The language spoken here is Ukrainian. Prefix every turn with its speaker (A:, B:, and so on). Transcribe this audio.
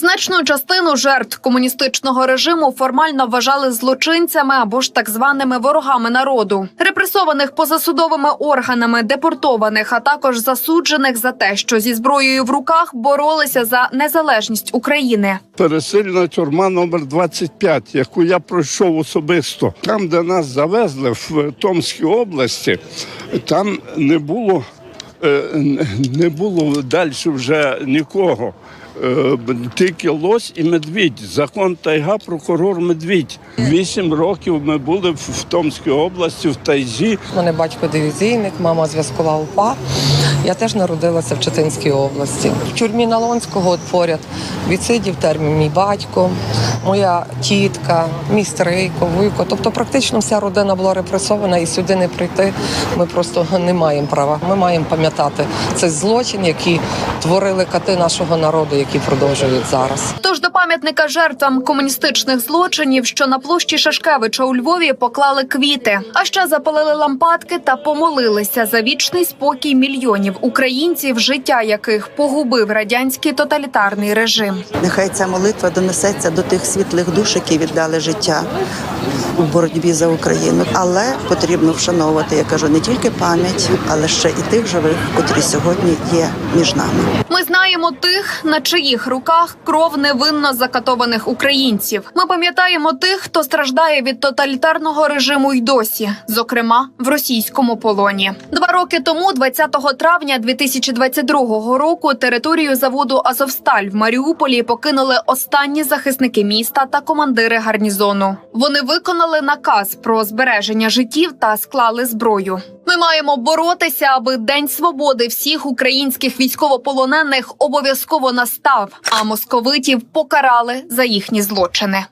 A: Значну частину жертв комуністичного режиму формально вважали злочинцями або ж так званими ворогами народу, репресованих позасудовими органами, депортованих, а також засуджених за те, що зі зброєю в руках боролися за незалежність України.
B: Пересильна тюрма номер 25, яку я пройшов особисто. Там, де нас завезли в Томській області, там не було, не було далі вже нікого. Е, Тільки лось і медвідь. Закон тайга, прокурор медвідь. Вісім років ми були в Томській області, в Тайзі.
C: У мене батько дивізійник, мама зв'язкова УПА. Я теж народилася в Читинській області. В тюрмі Налонського поряд відсидів термін мій батько, моя тітка, мій стрийко, вуйко. Тобто практично вся родина була репресована і сюди не прийти. Ми просто не маємо права. Ми маємо пам'ятати цей злочин, який творили кати нашого народу, які продовжують зараз.
A: Тож до пам'ятника жертвам комуністичних злочинів, що на площі Шашкевича у Львові поклали квіти, а ще запалили лампадки та помолилися за вічний спокій мільйонів українців, життя яких погубив радянський тоталітарний режим.
D: Нехай ця молитва донесеться до тих світлих душ, які віддали життя у боротьбі за Україну. Але потрібно вшановувати, я кажу, не тільки пам'ять, але ще і тих живих, котрі сьогодні є між нами.
A: Ми знаємо тих, на чиїх руках кров невинно закатованих українців. Ми пам'ятаємо тих, хто страждає від тоталітарного режиму й досі, зокрема в російському полоні. Два роки тому, 20 травня 2022 року, територію заводу Азовсталь в Маріуполі покинули останні захисники міста та командири гарнізону. Вони виконали наказ про збереження життів та склали зброю. Ми маємо боротися, аби День свободи всіх українських військовополонених обов'язково настав, а московитів покарали за їхні злочини.